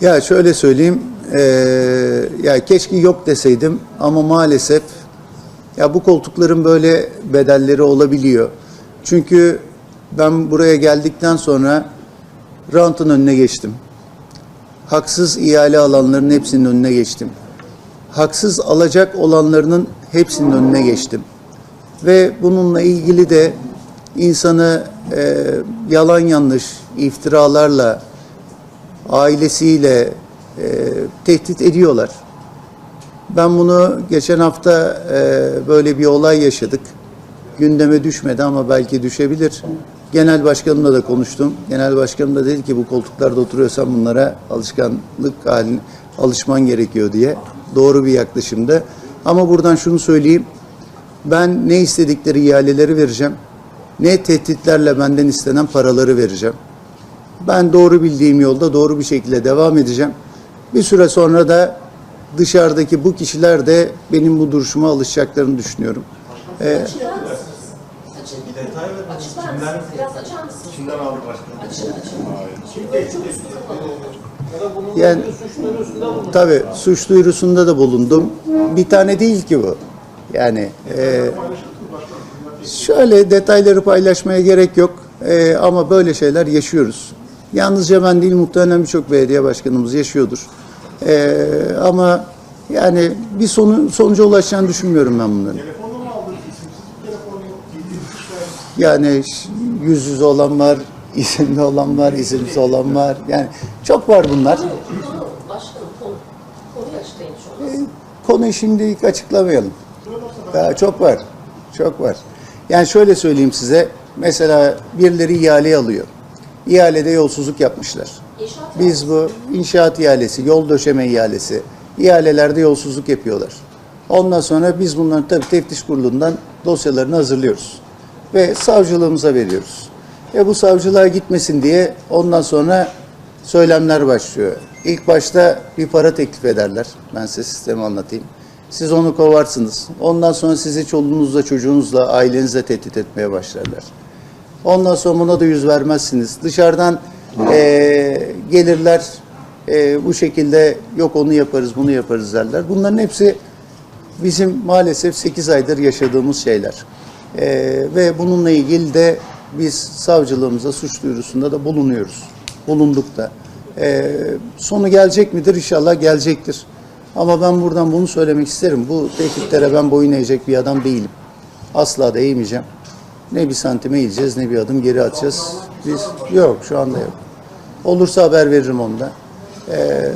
Ya şöyle söyleyeyim, eee, ya keşke yok deseydim ama maalesef ya bu koltukların böyle bedelleri olabiliyor. Çünkü ben buraya geldikten sonra rantın önüne geçtim. Haksız ihale alanların hepsinin önüne geçtim. Haksız alacak olanlarının hepsinin önüne geçtim. Ve bununla ilgili de insanı eee, yalan yanlış iftiralarla ailesiyle e, tehdit ediyorlar. Ben bunu geçen hafta e, böyle bir olay yaşadık. Gündeme düşmedi ama belki düşebilir. Genel başkanımla da konuştum. Genel başkanım da dedi ki bu koltuklarda oturuyorsan bunlara alışkanlık haline alışman gerekiyor diye. Doğru bir yaklaşımdı. Ama buradan şunu söyleyeyim. Ben ne istedikleri ihaleleri vereceğim. Ne tehditlerle benden istenen paraları vereceğim. Ben doğru bildiğim yolda doğru bir şekilde devam edeceğim. Bir süre sonra da dışarıdaki bu kişiler de benim bu duruşuma alışacaklarını düşünüyorum. Ee, açar mısınız? kimler aldı başkanım? Yani tabii suç duyurusunda da bulundum. Bir tane değil ki bu. Yani e, şöyle detayları paylaşmaya gerek yok. E, ama böyle şeyler yaşıyoruz. Yalnızca ben değil muhtemelen birçok belediye başkanımız yaşıyordur. E, ama yani bir sonu, sonuca ulaşacağını düşünmüyorum ben bunların. Yani yüz yüze olan var, isimli olan var, isimsiz olan var. Yani çok var bunlar. Konu. Konuyu şimdilik açıklamayalım. Daha çok var. Çok var. Yani şöyle söyleyeyim size. Mesela birileri ihale alıyor. İhalede yolsuzluk yapmışlar. İnşaat Biz bu inşaat ihalesi, yol döşeme ihalesi, ihalelerde yolsuzluk yapıyorlar. Ondan sonra biz bunların tabii teftiş kurulundan dosyalarını hazırlıyoruz. Ve savcılığımıza veriyoruz. Ve bu savcılığa gitmesin diye ondan sonra söylemler başlıyor. İlk başta bir para teklif ederler. Ben size sistemi anlatayım. Siz onu kovarsınız. Ondan sonra sizi çoluğunuzla, çocuğunuzla, ailenizle tehdit etmeye başlarlar. Ondan sonra buna da yüz vermezsiniz. Dışarıdan eee, gelirler eee, bu şekilde yok onu yaparız bunu yaparız derler. Bunların hepsi bizim maalesef 8 aydır yaşadığımız şeyler. Eee, ve bununla ilgili de biz savcılığımıza suç duyurusunda da bulunuyoruz. Bulunduk da. Eee, sonu gelecek midir? İnşallah gelecektir. Ama ben buradan bunu söylemek isterim. Bu tehditlere ben boyun eğecek bir adam değilim. Asla da eğmeyeceğim. Ne bir santim eğileceğiz ne bir adım geri atacağız. Biz yok şu anda yok. Olursa haber veririm onda. Ee,